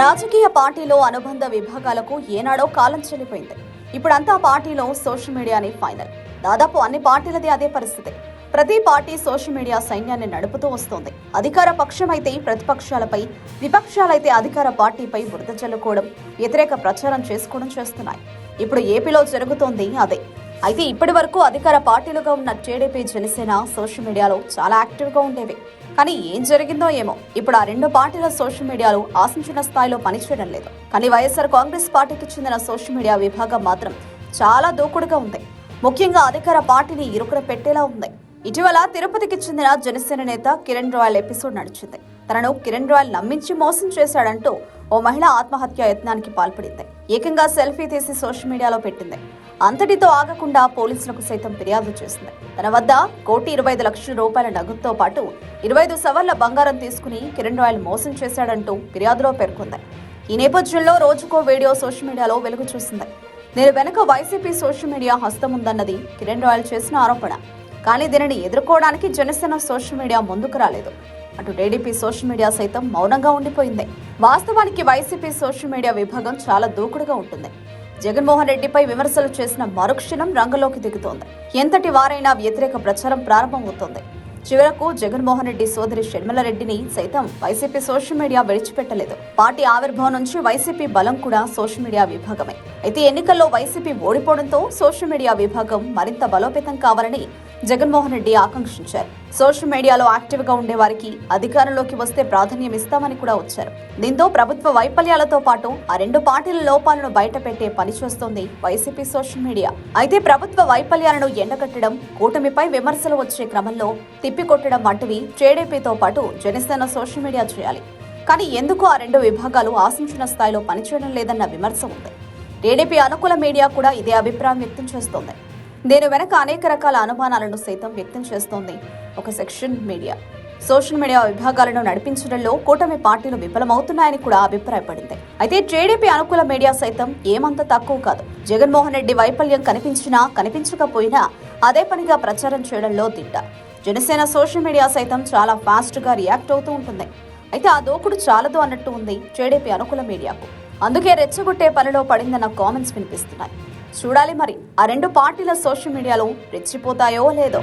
రాజకీయ పార్టీలో అనుబంధ విభాగాలకు ఏనాడో కాలం చెల్లిపోయింది. ఇప్పుడంతా పార్టీలో సోషల్ మీడియానే ఫైనల్. దాదాపు అన్ని పార్టీలది అదే పరిస్థితి. ప్రతి పార్టీ సోషల్ మీడియా సైన్యాన్ని నడుపుతూ వస్తోంది. అధికార పక్షమైతే ప్రతిపక్షాలపై విపక్షాలైతే అధికార పార్టీపై బురద చల్లుకోవడం వ్యతిరేక ప్రచారం చేసుకోవడం చేస్తున్నాయి. ఇప్పుడు ఏపీలో జరుగుతోంది అదే. అయితే ఇప్పటి వరకు అధికార పార్టీలుగా ఉన్న టీడీపీ జనసేన సోషల్ మీడియాలో చాలా యాక్టివ్గా ఉండేవి. కానీ ఏం జరిగిందో ఏమో. ఇప్పుడు ఆ రెండు పార్టీల సోషల్ మీడియాలు ఆశించిన స్థాయిలో పనిచేయడం లేదు. కానీ వైఎస్ఆర్ కాంగ్రెస్ పార్టీకి చెందిన సోషల్ మీడియా విభాగం మాత్రం చాలా దూకుడుగా ఉంది. ముఖ్యంగా అధికార పార్టీని ఇరుకున పెట్టేలా ఉంది. ఇటీవల తిరుపతికి చెందిన జనసేన నేత కిరణ్ రాయల్ ఎపిసోడ్ నడిచింది. తనను కిరణ్ రాయల్ నమ్మించి మోసం చేశాడంటూ ఓ మహిళ ఆత్మహత్య యత్నానికి పాల్పడింది. ఏకంగా సెల్ఫీ తీసి సోషల్ మీడియాలో పెట్టింది. అంతటితో ఆగకుండా పోలీసులకు సైతం ఫిర్యాదు చేసింది. తన వద్ద కోటి ఇరవై ఐదు లక్షల రూపాయల నగదుతో పాటు ఇరవై ఐదు సవర్ల బంగారం తీసుకుని కిరణ్ రాయల్ మోసం చేశాడంటూ ఫిర్యాదులో పేర్కొంది. ఈ నేపథ్యంలో రోజుకో వీడియో సోషల్ మీడియాలో వెలుగు చూసింది. నేను వెనక వైసీపీ సోషల్ మీడియా హస్తం ఉందన్నది కిరణ్ రాయల్ చేసిన ఆరోపణ. కానీ దీనిని ఎదుర్కోవడానికి జనసేన సోషల్ మీడియా ముందుకు రాలేదు. అటు టీడీపీ సోషల్ మీడియా సైతం మౌనంగా ఉండిపోయింది. వాస్తవానికి వైసీపీ సోషల్ మీడియా విభాగం చాలా దూకుడుగా ఉంటుంది. జగన్మోహన్ రెడ్డిపై విమర్శలు చేసిన మరుక్షణం రంగంలోకి దిగుతోంది. ఎంతటి వారైనా వ్యతిరేక ప్రచారం ప్రారంభమవుతోంది. చివరకు జగన్మోహన్ రెడ్డి సోదరి షర్మిలారెడ్డిని సైతం వైసీపీ సోషల్ మీడియా విడిచిపెట్టలేదు. పార్టీ ఆవిర్భావం నుంచి వైసీపీ బలం కూడా సోషల్ మీడియా విభాగమే. అయితే ఎన్నికల్లో వైసీపీ ఓడిపోవడంతో సోషల్ మీడియా విభాగం మరింత బలోపేతం కావాలని జగన్మోహన్ రెడ్డి ఆకాంక్షించారు. సోషల్ మీడియాలో యాక్టివ్గా ఉండే వారికి అధికారంలోకి వస్తే ప్రాధాన్యం ఇస్తామని కూడా వచ్చారు. దీంతో ప్రభుత్వ వైఫల్యాలతో పాటు ఆ రెండు పార్టీల లోపాలను బయటపెట్టే పని చేస్తోంది వైసీపీ సోషల్ మీడియా. అయితే ప్రభుత్వ వైఫల్యాలను ఎండగట్టడం కూటమిపై విమర్శలు వచ్చే క్రమంలో తిప్పికొట్టడం వంటివి టీడీపీతో పాటు జనసేన సోషల్ మీడియా చేయాలి. కానీ ఎందుకు ఆ రెండు విభాగాలు ఆశించిన స్థాయిలో పనిచేయడం లేదన్న విమర్శ ఉంది. టీడీపీ అనుకూల మీడియా కూడా ఇదే అభిప్రాయం వ్యక్తం చేస్తోంది. దీని వెనక అనేక రకాల అనుమానాలను సైతం వ్యక్తం చేస్తోంది ఒక సెక్షన్ మీడియా. సోషల్ మీడియా విభాగాలను నడిపించడంలో కూటమి పార్టీలు విఫలమవుతున్నాయని కూడా అభిప్రాయపడింది. అయితే టీడీపీ అనుకూల మీడియా సైతం ఏమంత తక్కువ కాదు. జగన్మోహన్ రెడ్డి వైఫల్యం కనిపించినా కనిపించకపోయినా అదే పనిగా ప్రచారం చేయడంలో దిట్ట. జనసేన సోషల్ మీడియా సైతం చాలా ఫాస్ట్గా రియాక్ట్ అవుతూ ఉంటుంది. అయితే ఆ దోకుడు చాలదు అన్నట్టు ఉంది టీడీపీ అనుకూల మీడియాకు. అందుకే రెచ్చగొట్టే పనిలో పడిందన్న కామెంట్స్ వినిపిస్తున్నాయి. చూడాలి మరి. ఆ రెండు పార్టీల సోషల్ మీడియాలో రెచ్చిపోతాయో లేదో.